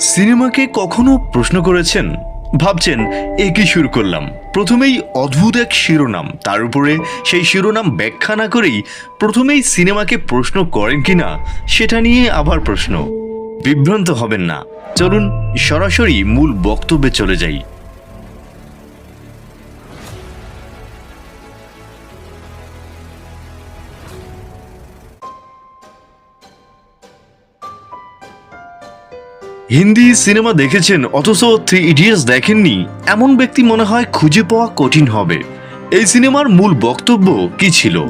সিনেমাকে কখনো প্রশ্ন করেছেন? ভাবছেন, এ কি শুরু করলাম? প্রথমেই অদ্ভুত এক শিরোনাম। তার উপরে সেই শিরোনাম ব্যাখ্যা না করেই প্রথমেই সিনেমাকে প্রশ্ন করেন কি না সেটা নিয়ে আবার প্রশ্ন। বিভ্রান্ত হবেন না। চলুন সরাসরি মূল বক্তব্যে চলে যাই। হিন্দি সিনেমা দেখেছেন, অথচ থ্রি ইডিয়টস দেখেননি। এমন ব্যক্তি মনে হয় খুঁজে পাওয়া কঠিন হবে। এই সিনেমার মূল বক্তব্য কি ছিল?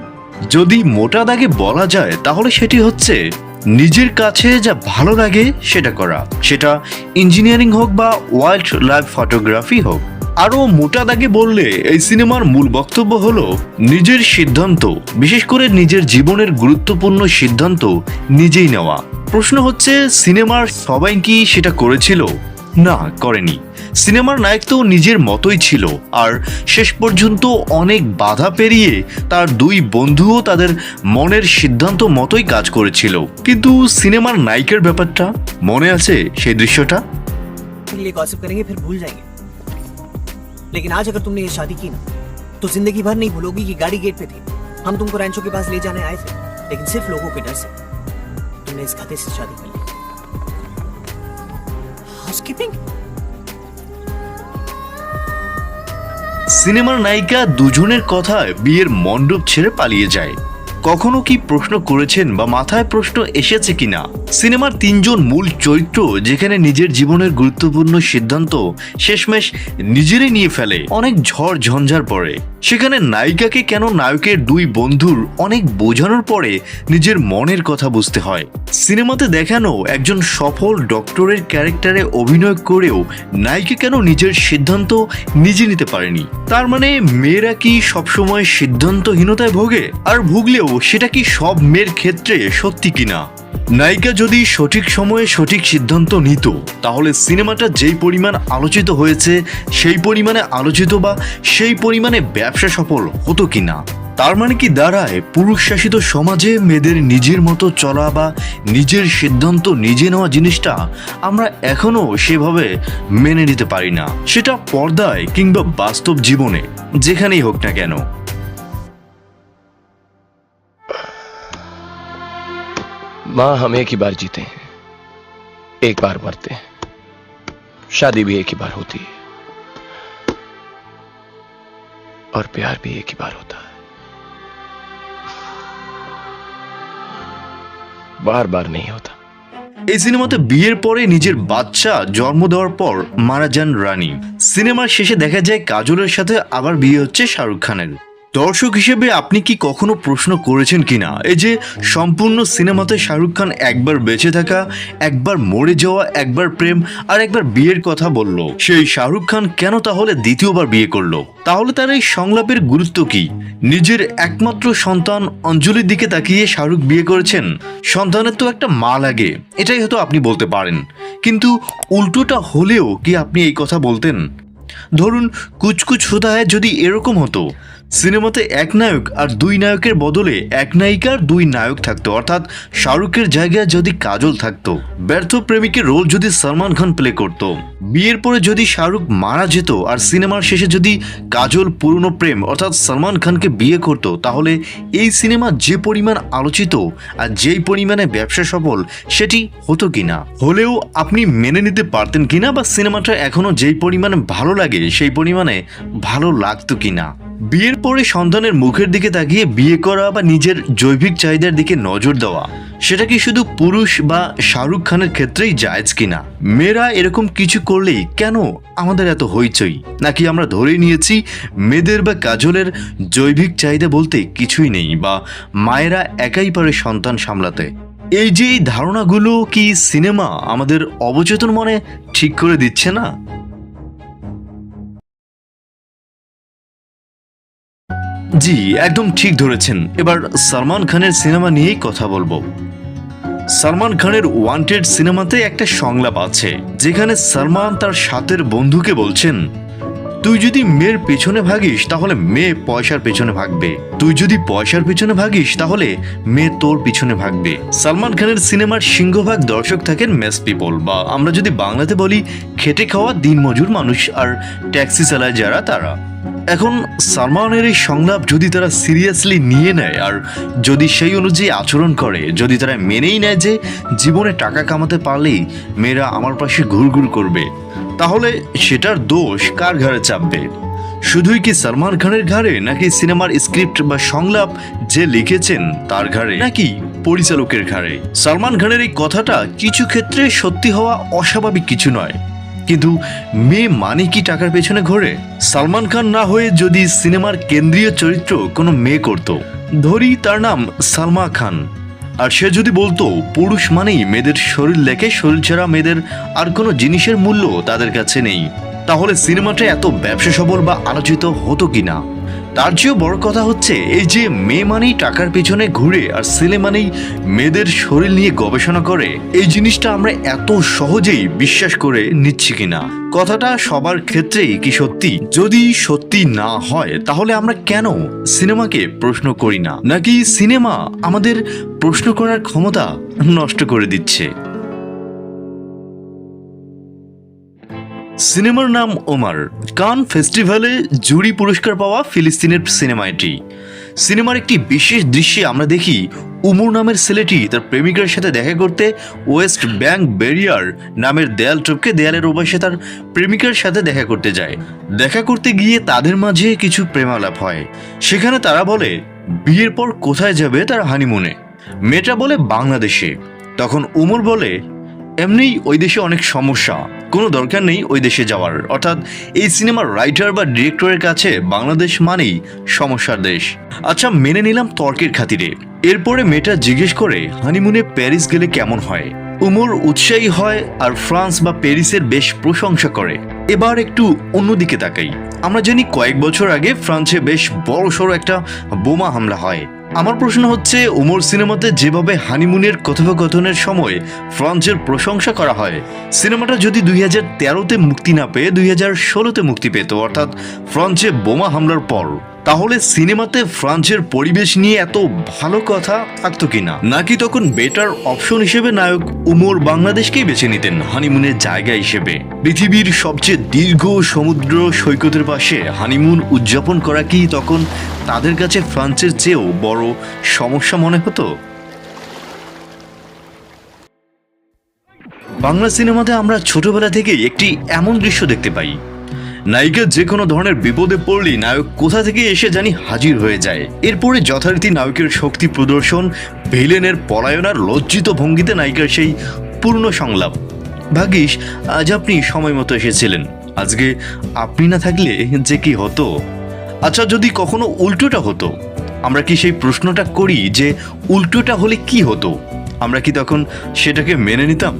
যদি মোটা দাগে বলা যায়, তাহলে সেটি হচ্ছে, নিজের কাছে যা ভালো লাগে সেটা করা। সেটা ইঞ্জিনিয়ারিং হোক বা ওয়াইল্ড লাইফ ফটোগ্রাফি হোক। আরও মোটা দাগে বললে, এই সিনেমার মূল বক্তব্য হলো, নিজের সিদ্ধান্ত, বিশেষ করে নিজের জীবনের গুরুত্বপূর্ণ সিদ্ধান্ত নিজেই নেওয়া। প্রশ্ন হচ্ছে সিনেমার সবাই কি সেটা করেছিল না করেনি সিনেমার নায়ক তো নিজের মতোই ছিল আর শেষ পর্যন্ত অনেক বাধা পেরিয়ে তার দুই বন্ধুও তাদের মনের সিদ্ধান্ত মতোই কাজ করেছিল কিন্তু সিনেমার নায়িকার ব্যাপারটা মনে আছে সেই দৃশ্যটা के लिए गॉसिप करेंगे फिर भूल जाएंगे लेकिन आज अगर तुमने ये शादी की ना तो जिंदगी भर नहीं भूलोगी कि गाड़ी गेट पे थी हम तुमको रैंचो के पास ले जाने आए थे लेकिन सिर्फ लोगों के डर से तुमने इस खाते से शादी कर ली हाउसकीपिंग সিনেমার নায়িকা দুজনের কথায় বিয়ের মণ্ডপ ছেড়ে পালিয়ে যায় কখনো কি প্রশ্ন করেছেন বা মাথায় প্রশ্ন এসেছে কিনা সিনেমার তিনজন মূল চরিত্র যেখানে নিজের জীবনের গুরুত্বপূর্ণ সিদ্ধান্ত শেষমেশ নিজেরই নিয়ে ফেলে অনেক ঝড় ঝঞ্ঝার পরে সেখানে নায়িকাকে কেন নায়কের দুই বন্ধুর অনেক বোঝানোর পরে নিজের মনের কথা বুঝতে হয়। সিনেমাতে দেখানো একজন সফল ডক্টরের ক্যারেক্টারে অভিনয় করেও নায়িকা কেন নিজের সিদ্ধান্ত নিজে নিতে পারেনি? তার মানে মেয়েরা কি সবসময় সিদ্ধান্তহীনতায় ভোগে? আর ভুগলেও সেটা কি সব মেয়ের ক্ষেত্রে সত্যি কিনা? নায়িকা যদি সঠিক সময়ে সঠিক সিদ্ধান্ত নিত, তাহলে সিনেমাটা যেই পরিমাণ আলোচিত হয়েছে, সেই পরিমাণে আলোচিত বা সেই পরিমাণে ব্যবসা সফল হতো কিনা? তার মানে কি দাঁড়ায় পুরুষ শাসিত সমাজে মেয়েদের নিজের মতো চলা বা নিজের সিদ্ধান্ত নিজে নেওয়া জিনিসটা আমরা এখনও সেভাবে মেনে নিতে পারি না। সেটা পর্দায় কিংবা বাস্তব জীবনে, যেখানেই হোক না কেন। माँ हम एक ही बार जीते हैं एक बार मरते हैं शादी भी एक ही बार होती है और प्यार भी एक ही बार होता है बार बार नहीं होता এই সিনেমাতে বিয়ের পরে নিজের বাচ্চা জন্ম দেওয়ার পর মারা যান রানী সিনেমার শেষে দেখা যায় কাজলের সাথে আবার বিয়ে হচ্ছে শাহরুখ খানের দর্শক হিসেবে আপনি কি কখনো প্রশ্ন করেছেন কিনা? এই যে সম্পূর্ণ সিনেমাতে শাহরুখ খান একবার বেঁচে থাকা, একবার মরে যাওয়া, একবার প্রেম আর একবার বিয়ের কথা বলল। সেই শাহরুখ খান কেন তাহলে দ্বিতীয়বার বিয়ে করল? তাহলে তার এই সংলাপের গুরুত্ব কি? নিজের একমাত্র সন্তান অঞ্জলির দিকে তাকিয়ে শাহরুখ বিয়ে করেছেন? সন্তানের তো একটা মা লাগে, এটাই হয়তো আপনি বলতে পারেন। কিন্তু উল্টোটা হলেও কি আপনি এই কথা বলতেন? ধরুন, কুচকুচ হোতা হয় যদি এরকম হতো সিনেমাতে এক নায়ক আর দুই নায়কের বদলে এক নায়িকার দুই নায়ক থাকতো। অর্থাৎ শাহরুখের জায়গায় যদি কাজল থাকতো, ব্যর্থ প্রেমিকের রোল যদি সলমান খান প্লে করত। বিয়ের পরে যদি শাহরুখ মারা যেত আর সিনেমার শেষে যদি কাজল পুরনো প্রেম, অর্থাৎ সলমান খানকে বিয়ে করত, তাহলে এই সিনেমা যে পরিমাণ আলোচিত আর যেই পরিমাণে ব্যবসা সফল, সেটি হতো কিনা? হলেও আপনি মেনে নিতে পারতেন কিনা বা সিনেমাটা এখনও যেই পরিমাণে ভালো লাগে, সেই পরিমাণে ভালো লাগতো কিনা? বিয়ের পরে সন্তানের মুখের দিকে তাকিয়ে বিয়ে করা বা নিজের জৈবিক চাহিদার দিকে নজর দেওয়া, সেটা কি শুধু পুরুষ বা শাহরুখ খানের ক্ষেত্রেই জায়েজ কিনা? মেয়েরা এরকম কিছু করলেই কেন আমাদের এত হইচই? নাকি আমরা ধরে নিয়েছি মেয়েদের বা কাজলের জৈবিক চাহিদা বলতে কিছুই নেই বা মায়েরা একাই পারে সন্তান সামলাতে? এই যে ধারণাগুলো কি সিনেমা আমাদের অবচেতন মনে ঠিক করে দিচ্ছে না? জি, একদম ঠিক ধরেছেন। এবার সালমান খানের সিনেমা নিয়েই কথা বলব। সালমান খানের ওয়ান্টেড সিনেমাতে একটা সংলাপ আছে, যেখানে সালমান তার সাথের বন্ধুকে বলছেন, তুই যদি মেয়ের পেছনে ভাগিস, তাহলে মেয়ে পয়সার পেছনে ভাগবে। তুই যদি পয়সার পেছনে ভাগিস, তাহলে মেয়ে তোর পিছনে ভাগবে। সালমান খানের সিনেমার সিংহভাগ দর্শক থাকেন মেস পিপল বা আমরা যদি বাংলাতে বলি, খেটে খাওয়া দিনমজুর মানুষ আর ট্যাক্সি চালায় যারা তারা। এখন সালমানের এই সংলাপ যদি তারা সিরিয়াসলি নিয়ে নেয়, আর যদি সেই অনুযায়ী আচরণ করে, যদি তারা মেনেই নেয় যে জীবনে টাকা কামাতে পারলেই মেয়েরা আমার পাশে ঘুরঘুর করবে, তাহলে সেটার দোষ কার ঘাড়ে চাপবে? শুধুই কি সালমান খানের ঘাড়ে, নাকি সিনেমার স্ক্রিপ্ট বা সংলাপ যে লিখেছেন তার ঘাড়ে, নাকি পরিচালকের ঘাড়ে? সালমান খানের এই কথাটা কিছু ক্ষেত্রে সত্যি হওয়া অস্বাভাবিক কিছু নয়। কিন্তু মেয়ে মানে কি টাকার পেছনে ঘোরে? সালমান খান না হয়ে যদি সিনেমার কেন্দ্রীয় চরিত্র কোনো মেয়ে করত? ধরি তার নাম সালমা খান। আর সে যদি বলতো, পুরুষ মানেই মেয়েদের শরীর লেখে শরীর ছাড়া মেয়েদের আর কোনো জিনিসের মূল্য তাদের কাছে নেই। তাহলে সিনেমাটা এত ব্যবসা সবল বা আলোচিত হতো কিনা? তার চেয়েও বড় কথা হচ্ছে, এই যে মেয়ে মানেই টাকার পেছনে ঘুরে আর ছেলে মানেই মেয়েদের শরীর নিয়ে গবেষণা করে, এই জিনিসটা আমরা এত সহজেই বিশ্বাস করে নিচ্ছি কিনা? কথাটা সবার ক্ষেত্রেই কি সত্যি? যদি সত্যি না হয়, তাহলে আমরা কেন সিনেমাকে প্রশ্ন করি না? নাকি সিনেমা আমাদের প্রশ্ন করার ক্ষমতা নষ্ট করে দিচ্ছে? সিনেমার নাম ওমার। কান ফেস্টিভ্যালে জুরি পুরস্কার পাওয়া ফিলিস্তিনের সিনেমা এটি। সিনেমার একটি বিশেষ দৃশ্যে আমরা দেখি উমর নামের ছেলেটি তার প্রেমিকার সাথে দেখা করতে ওয়েস্ট ব্যাংক ব্যারিয়ার নামের দেয়াল টপকে দেয়ালের ওপাশে তার প্রেমিকার সাথে দেখা করতে যায়। দেখা করতে গিয়ে তাদের মাঝে কিছু প্রেমালাপ হয়। সেখানে তারা বলে, বিয়ের পর কোথায় যাবে তার হানিমুনে? মেয়েটা বলে, বাংলাদেশে। তখন উমর বলে, এমনিই ওই দেশে অনেক সমস্যা। কোনো দরকার নেই ওই দেশে যাওয়ার। অর্থাৎ এই সিনেমার রাইটার বা ডিরেক্টরের কাছে বাংলাদেশ মানেই সমস্যার দেশ। আচ্ছা মেনে নিলাম তর্কের খাতিরে। এরপরে মেয়েটা জিজ্ঞেস করে, হানিমুনে প্যারিস গেলে কেমন হয়? উমর উৎসাহী হয় আর ফ্রান্স বা প্যারিসের বেশ প্রশংসা করে। এবার একটু অন্যদিকে তাকাই। আমরা জানি কয়েক বছর আগে ফ্রান্সে বেশ বড় সড়ো একটা বোমা হামলা হয়। আমার প্রশ্ন হচ্ছে ওমর সিনেমাতে যেভাবে হানিমুনের কথোপকথনের সময় ফ্রান্সের প্রশংসা করা হয়, সিনেমাটা যদি দুই হাজার তেরোতে মুক্তি না পেয়ে দুই হাজার ষোলোতে মুক্তি পেত, অর্থাৎ ফ্রান্সে বোমা হামলার পর। তাহলে সিনেমাতে ফ্রান্সের পরিবেশ নিয়ে এত ভালো কথা থাকতো কিনা? নাকি তখন বেটার অপশন হিসেবে নায়ক উমর বাংলাদেশকেই বেছে নিতেন হানিমুনের জায়গা হিসেবে? পৃথিবীর সবচেয়ে দীর্ঘ সমুদ্র সৈকতের পাশে হানিমুন উদযাপন করা কি তখন তাদের কাছে ফ্রান্সের চেয়েও বড় সমস্যা মনে হতো? বাংলা সিনেমাতে আমরা ছোটবেলা থেকেই একটি এমন দৃশ্য দেখতে পাই। নায়িকা যে কোনো ধরনের বিপদে পড়লেই নায়ক কোথা থেকে এসে জানি হাজির হয়ে যায়। এরপরে যথারীতি নায়কের শক্তি প্রদর্শন, ভিলেনের পলায়নার লজ্জিত ভঙ্গিতে নায়িকার সেই পূর্ণ সংলাপ। ভাগ্যিস, আজ আপনি সময় মতো এসেছিলেন। আজকে আপনি না থাকলে যে কি হতো? আচ্ছা যদি কখনো উল্টোটা হতো, আমরা কি সেই প্রশ্নটা করি যে উল্টোটা হলে কি হতো? আমরা কি তখন সেটাকে মেনে নিতাম?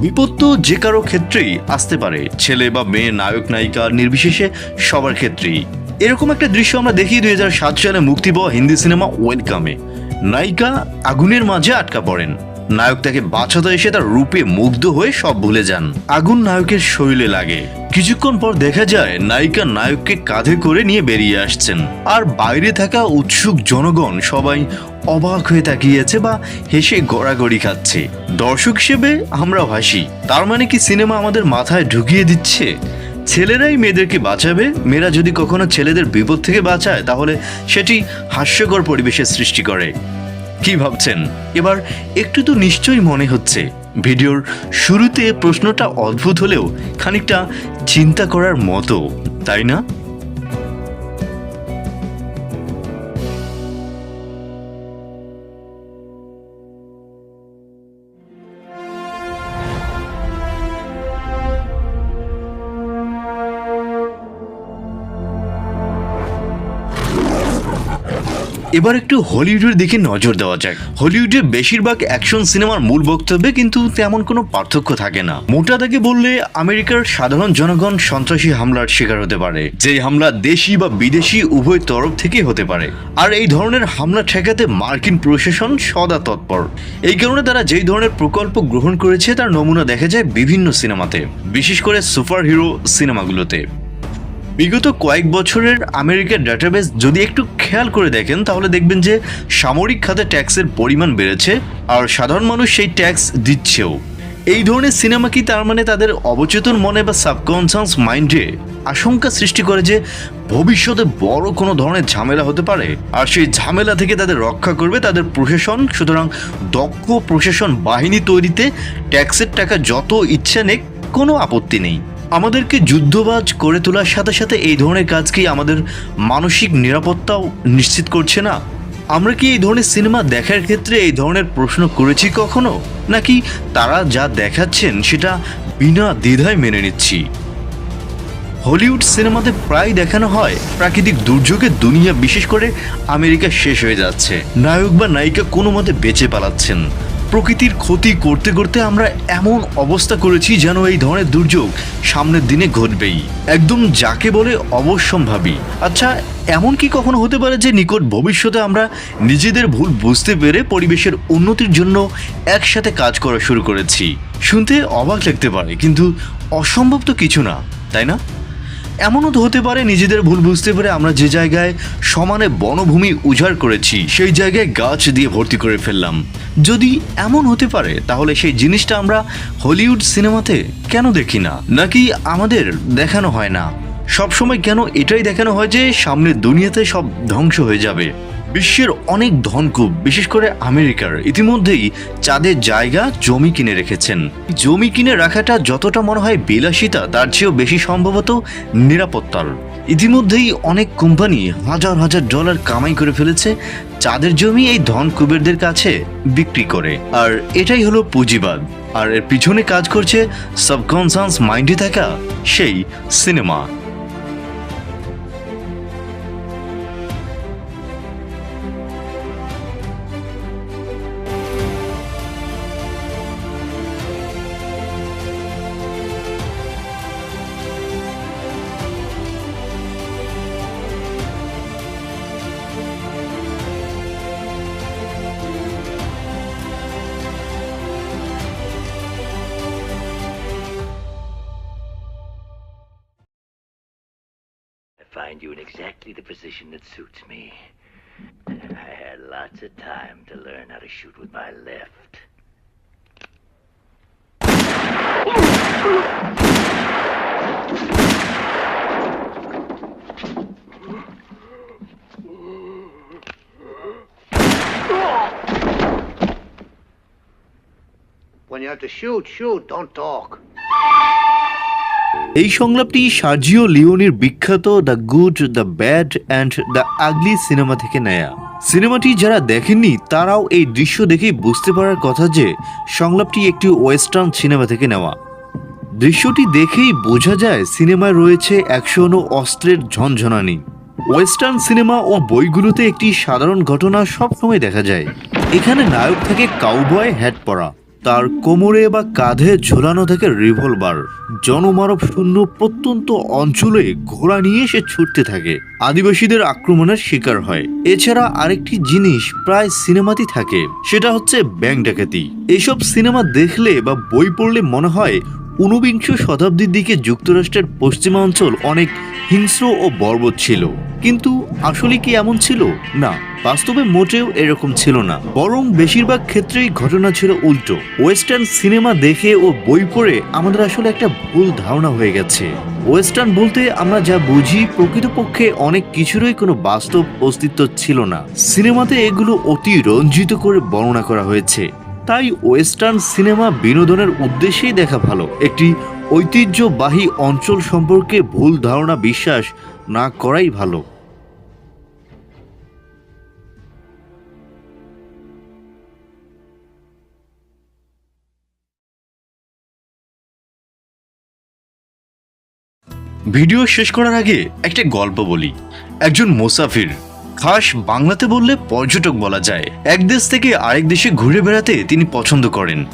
বিপদ তো যে কারও ক্ষেত্রেই আসতে পারে। ছেলে বা মেয়ে, নায়ক, নায়িকা, নির্বিশেষে সবার ক্ষেত্রেই। এরকম একটা দৃশ্য আমরা দেখি দুই হাজার সাত সালে মুক্তি পাওয়া হিন্দি সিনেমা ওয়েলকামে। নায়িকা আগুনের মাঝে আটকা পড়েন। নায়ক তাকে বাঁচাতে এসে তার রূপে মুগ্ধ হয়ে সব ভুলে যান। আগুন নায়কের শরীরে লাগে। কিছুক্ষণ পর দেখা যায়, নায়িকা নায়ককে কাঁধে করে নিয়ে বেরিয়ে আসছেন। আর বাইরে থাকা উৎসুক জনগণ সবাই অবাক হয়ে তাকিয়েছে বা হেসে গড়াগড়ি খাচ্ছে। দর্শক হিসেবে আমরা হাসি। তার মানে কি সিনেমা আমাদের মাথায় ঢুকিয়ে দিচ্ছে? ছেলেরাই মেয়েদেরকে বাঁচাবে? মেয়েরা যদি কখনো ছেলেদের বিপদ থেকে বাঁচায়, তাহলে সেটি হাস্যকর পরিবেশের সৃষ্টি করে। কি ভাবছেন? এবার একটু তো নিশ্চয়ই মনে হচ্ছে। ভিডিওর শুরুতে প্রশ্নটা অদ্ভুত হলেও খানিকটা চিন্তা করার মতো, তাই না? এবার একটু হলিউডের দিকে নজর দেওয়া যাক। হলিউডে বেশিরভাগ অ্যাকশন সিনেমার মূল বক্তব্যে কিন্তু তেমন কোনো পার্থক্য থাকে না। মোটা দাগে বললে আমেরিকার সাধারণ জনগণ সন্ত্রাসী হামলার শিকার হতে পারে যে হামলা দেশি বা বিদেশি উভয় তরফ থেকে হতে পারে। আর এই ধরনের হামলা ঠেকাতে মার্কিন প্রশাসন সদা তৎপর। এই কারণে তারা যেই ধরনের প্রকল্প গ্রহণ করেছে তার নমুনা দেখা যায় বিভিন্ন সিনেমাতে, বিশেষ করে সুপার হিরো সিনেমাগুলোতে। বিগত কয়েক বছরের আমেরিকার ডাটাবেস যদি একটু খেয়াল করে দেখেন, তাহলে দেখবেন যে সামরিক খাতে ট্যাক্সের পরিমাণ বেড়েছে আর সাধারণ মানুষ সেই ট্যাক্স দিচ্ছেও। এই ধরনের সিনেমা কি তার মানে তাদের অবচেতন মনে বা সাবকনসিয়াস মাইন্ডে আশঙ্কা সৃষ্টি করে যে ভবিষ্যতে বড় কোনো ধরনের ঝামেলা হতে পারে? আর সেই ঝামেলা থেকে তাদের রক্ষা করবে তাদের প্রশাসন, সুতরাং দক্ষ প্রশাসন বাহিনী তৈরিতে ট্যাক্সের টাকা যত ইচ্ছে নেক, কোনো আপত্তি নেই। আমাদেরকে যুদ্ধবাজ করে তোলার সাথে সাথে এই ধরনের কাজ কি আমাদের মানসিক নিরাপত্তাও নিশ্চিত করছে না? আমরা কি এই ধরনের সিনেমা দেখার ক্ষেত্রে এই ধরনের প্রশ্ন করেছি কখনো? নাকি তারা যা দেখাচ্ছেন সেটা বিনা দ্বিধায় মেনে নিচ্ছি? হলিউড সিনেমাতে প্রায় দেখানো হয়, প্রাকৃতিক দুর্যোগে দুনিয়া বিশেষ করে আমেরিকা শেষ হয়ে যাচ্ছে। নায়ক বা নায়িকা কোনো মতে বেঁচে পালাচ্ছেন। প্রকৃতির ক্ষতি করতে করতে আমরা এমন অবস্থা করেছি যেন এই ধরনের দুর্যোগ সামনের দিনে ঘটবেই। একদম যাকে বলে অবশ্যম্ভাবী। আচ্ছা এমন কি কখনো হতে পারে যে নিকট ভবিষ্যতে আমরা নিজেদের ভুল বুঝতে পেরে পরিবেশের উন্নতির জন্য একসাথে কাজ করা শুরু করেছি? শুনতে অবাক লাগতে পারে, কিন্তু অসম্ভব তো কিছু না, তাই না? এমনও তো হতে পারে নিজেদের ভুল বুঝতে পেরে আমরা যে জায়গায় সমানে বনভূমি উজাড় করেছি, সেই জায়গায় গাছ দিয়ে ভর্তি করে ফেললাম। যদি এমন হতে পারে, তাহলে সেই জিনিসটা আমরা হলিউড সিনেমাতে কেন দেখি না? নাকি আমাদের দেখানো হয় না? সবসময় কেন এটাই দেখানো হয় যে সামনে দুনিয়াতে সব ধ্বংস হয়ে যাবে? বিশ্বের অনেক ধনকুব বিশেষ করে আমেরিকার, ইতিমধ্যেই চাঁদের জায়গা জমি কিনে রেখেছেন। জমি কিনে রাখাটা যতটা মনে হয় বিলাসিতা, তার চেয়েও বেশি সম্ভবত নিরাপত্তার। ইতিমধ্যেই অনেক কোম্পানি হাজার হাজার ডলার কামাই করে ফেলেছে, চাঁদের জমি এই ধন কুবেরদের কাছে বিক্রি করে। আর এটাই হলো পুঁজিবাদ। আর এর পিছনে কাজ করছে সাবকনসাস মাইন্ডে থাকা সেই cinema. Find you in exactly the position that suits me. I had lots of time to learn how to shoot with my left. When you have to shoot, shoot, don't talk. এই সংলাপটি Sergio লিওনির বিখ্যাত the good, the bad and the ugly cinema থেকে নেয়া। সিনেমাটি যারা দেখেননি, তারাও এই দৃশ্য দেখেই বুঝতে পারার কথা যে সংলাপটি একটি ওয়েস্টার্ন সিনেমা থেকে নেওয়া। দৃশ্যটি দেখেই বোঝা যায় সিনেমায় রয়েছে অ্যাকশন ও অস্ত্রের ঝনঝনানি। ওয়েস্টার্ন সিনেমা ও বইগুলোতে একটি সাধারণ ঘটনা সবসময় দেখা যায়। এখানে নায়ক থাকে কাউবয় হ্যাট পরা। তার কোমরে বা কাঁধে ঝোলানো থাকে রিভলভার জনমানব শূন্য প্রত্যন্ত অঞ্চলে ঘোড়া নিয়ে সে ছুটতে থাকে। আদিবাসীদের আক্রমণের শিকার হয়। এছাড়া আরেকটি জিনিস প্রায় সিনেমাতেই থাকে, সেটা হচ্ছে ব্যাংক ডাকাতি। এসব সিনেমা দেখলে বা বই পড়লে মনে হয় ঊনবিংশ শতাব্দীর দিকে যুক্তরাষ্ট্রের পশ্চিমাঞ্চল অনেক হিংস্র ও বর্বর ছিল। কিন্তু আসলে কি এমন ছিল? না, বাস্তবে মোটেও এরকম ছিল না। বরং বেশিরভাগ ক্ষেত্রেই ঘটনা ছিল উল্টো। ওয়েস্টার্ন সিনেমা দেখে ও বই পড়ে আমাদের আসলে একটা ভুল ধারণা হয়ে গেছে। ওয়েস্টার্ন বলতে আমরা যা বুঝি, প্রকৃতপক্ষে অনেক কিছুরই কোনো বাস্তব অস্তিত্ব ছিল না। সিনেমাতে এগুলো অতি রঞ্জিত করে বর্ণনা করা হয়েছে। তাই ওয়েস্টার্ন সিনেমা বিনোদনের উদ্দেশ্যেই দেখা ভালো। একটি ঐতিহ্যবাহী অঞ্চল সম্পর্কে ভুল ধারণা বিশ্বাস না করাই ভালো। ভিডিও শেষ করার আগে একটা গল্প বলি। একজন মুসাফির খাস বাংলাতে বললে পর্যটক বলা যায়। এক দেশ থেকে আরেক দেশে ঘুরে বেড়াতে তিনি পছন্দ করেন।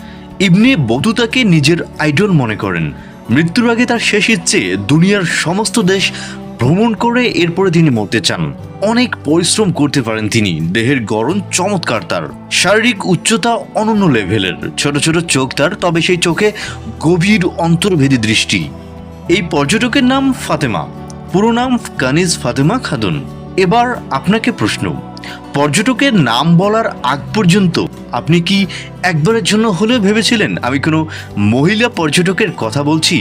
ইবনে বতুতাকে নিজের আইডল মনে করেন। মৃত্যুর আগে তার শেষ ইচ্ছে, দুনিয়ার সমস্ত দেশ ভ্রমণ করে এরপরে তিনি মরতে চান। অনেক পরিশ্রম করতে পারেন তিনি, দেহের গরম চমৎকার তার। শারীরিক উচ্চতা অনন্য লেভেলের, ছোট ছোট চোখ তার, তবে সেই চোখে গভীর অন্তর্ভেদী দৃষ্টি। এই পর্যটকের নাম ফাতেমা। পুরো নাম কানিজ ফাতেমা খাতুন। এবার আপনাকে প্রশ্ন, পর্যটকের নাম বলার আগ পর্যন্ত আপনি কি একবারের জন্য হলেও ভেবেছিলেন আমি কোনো মহিলা পর্যটকের কথা বলছি?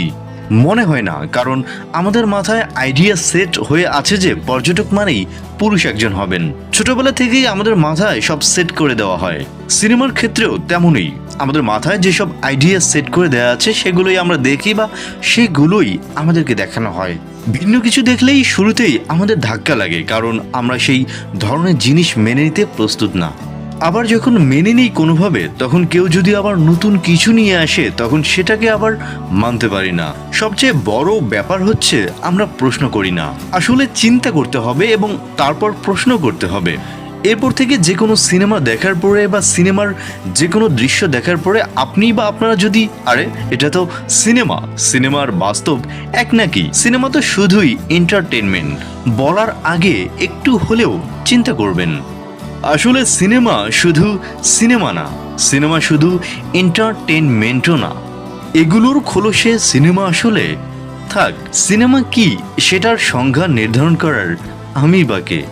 মনে হয় না, কারণ আমাদের মাথায় আইডিয়া সেট হয়ে আছে যে পর্যটক মানেই পুরুষ একজন হবেন। ছোটবেলা থেকেই আমাদের মাথায় সব সেট করে দেওয়া হয়। সিনেমার ক্ষেত্রেও তেমনই। আমাদের মাথায় যেসব আইডিয়া সেট করে দেওয়া আছে, সেগুলোই আমরা দেখি বা সেগুলোই আমাদেরকে দেখানো হয়। ভিন্ন কিছু দেখলেই শুরুতেই আমাদের ধাক্কা লাগে, কারণ আমরা সেই ধরনের জিনিস মেনে নিতে প্রস্তুত না। আবার যখন মেনে নিই কোনোভাবে, তখন কেউ যদি আবার নতুন কিছু নিয়ে আসে, তখন সেটাকে আবার মানতে পারি না। সবচেয়ে বড় ব্যাপার হচ্ছে, আমরা প্রশ্ন করি না। আসলে চিন্তা করতে হবে এবং তারপর প্রশ্ন করতে হবে। এরপর থেকে যে কোনো সিনেমা দেখার পরে বা সিনেমার যে কোনো দৃশ্য দেখার পরে, আপনি বা আপনারা যদি, আরে, এটা তো সিনেমা। সিনেমার বাস্তব এক নাকি সিনেমা তো শুধুই এন্টারটেনমেন্ট বলার আগে একটু হলেও চিন্তা করবেন। আসলে সিনেমা শুধু সিনেমা না, সিনেমা শুধু এন্টারটেনমেন্টও না। এগুলোর খোলসে সিনেমা আসলে, থাক, সিনেমা কি সেটার সংজ্ঞা নির্ধারণ করার আমি বাকে